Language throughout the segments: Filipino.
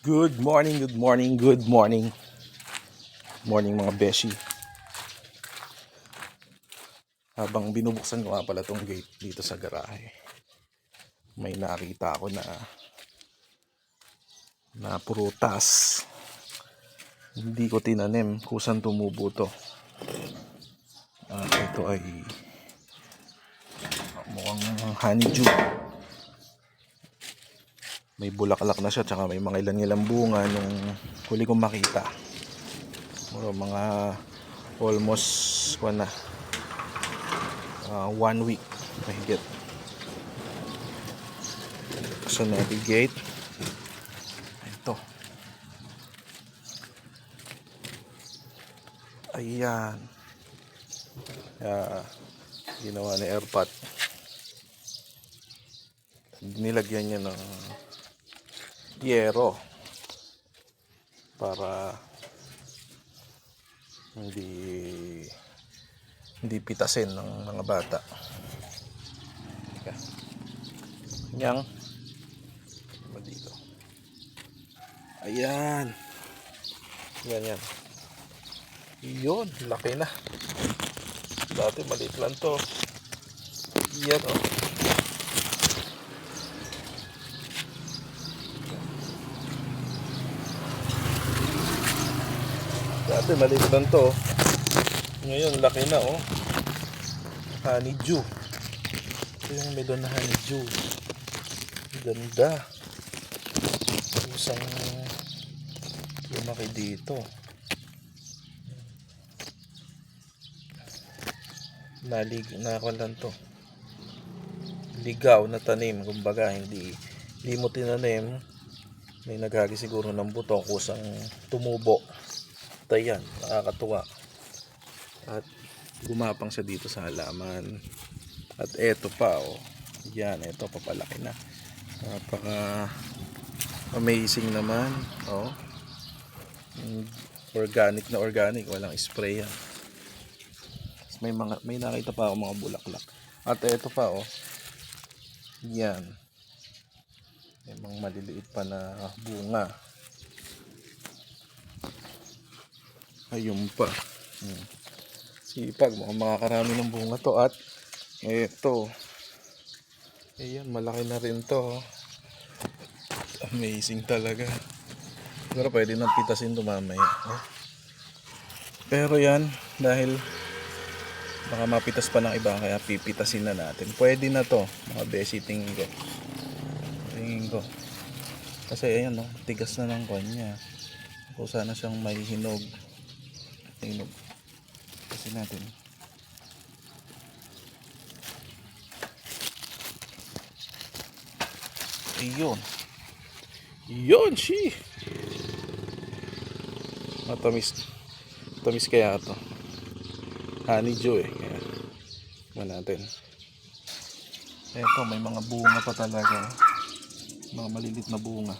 Good morning, good morning, good morning. Morning mga beshi. Habang binubuksan ko nga pala tong gate dito sa garahe. May nakita ako na na prutas. Hindi ko tinanim kung saan tumubo to. Ah, ito ay mukhang honeydew may bulaklak na siya tsaka may mga ilan ilang bunga nung huli kong makita. Mga, mga almost kuwan na ah, one week mahigit. Sa navigate. Ito. Ayan. Kaya, ginawa ni airpot. Nilagyan niya ng yero para hindi hindi pitasin ng mga bata. Teka. Yang Ano dito? Ayan. Yan yan. Yun, laki na. Dati maliit lang to. Yan oh. Dati maliit lang to. Ngayon, laki na oh. Honeydew. Ito yung melon na honeydew. Ganda. Kusang lumaki dito. Nalig, nakakon lang to. Ligaw na tanim, kumbaga, hindi, hindi mo tinanim. May naghagi siguro ng butong kusang tumubo. At ayan, nakakatuwa. At gumapang siya dito sa halaman. At eto pa, oh. Yan, eto papalaki na. Napaka amazing naman. Oh. Mm, Organic na organic, walang spray yan. May mga may nakita pa ako mga bulaklak. At eto pa, oh. Yan. May mga maliliit pa na bunga. Ayun pa. Hmm. Sipag, mukhang makakarami ng bunga to at eto. Ayan, malaki na rin to. Amazing talaga. Siguro pwede nang pitasin to mamaya. Pero yan, dahil baka mapitas pa ng iba, kaya pipitasin na natin. Pwede na to, mga besi, tingin ko. Tingin ko. Kasi ayan, no, tigas na ng kanya. Kung sana siyang may Hinog. Kasi natin. Ayun. Yun, she. Matamis. Matamis kaya to. Honeydew eh. Kaya, tignan natin. Eto, may mga bunga pa talaga. Mga malilit na bunga.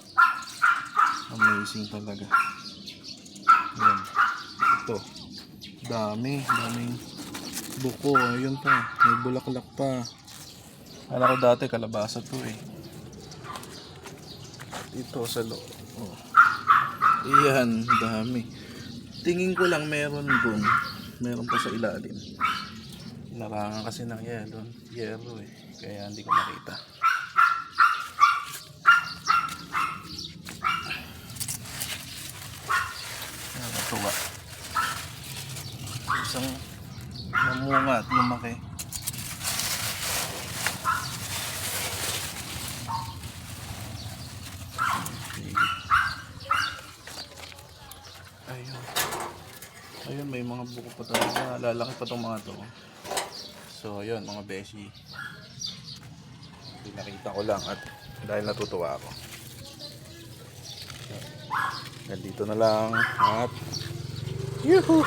Amazing talaga. Ito. Dami. Daming buko. Ayun pa. May bulaklak pa. Kala ko dati kalabasa to eh. Ito sa loob. Oh. Iyan, dami. Tingin ko lang meron dun. Meron pa sa ilalim. Narangan kasi ng yelo, yero eh. Kaya hindi ko makita. Nakatuwa. Isang namunga at lumaki. Ayun. Ayun, may mga buko pa talaga. Lalaki pa tong mga to. So, ayun, mga beshi. Pinakita ko lang at dahil natutuwa ako. Nandito na lang at Yuhu!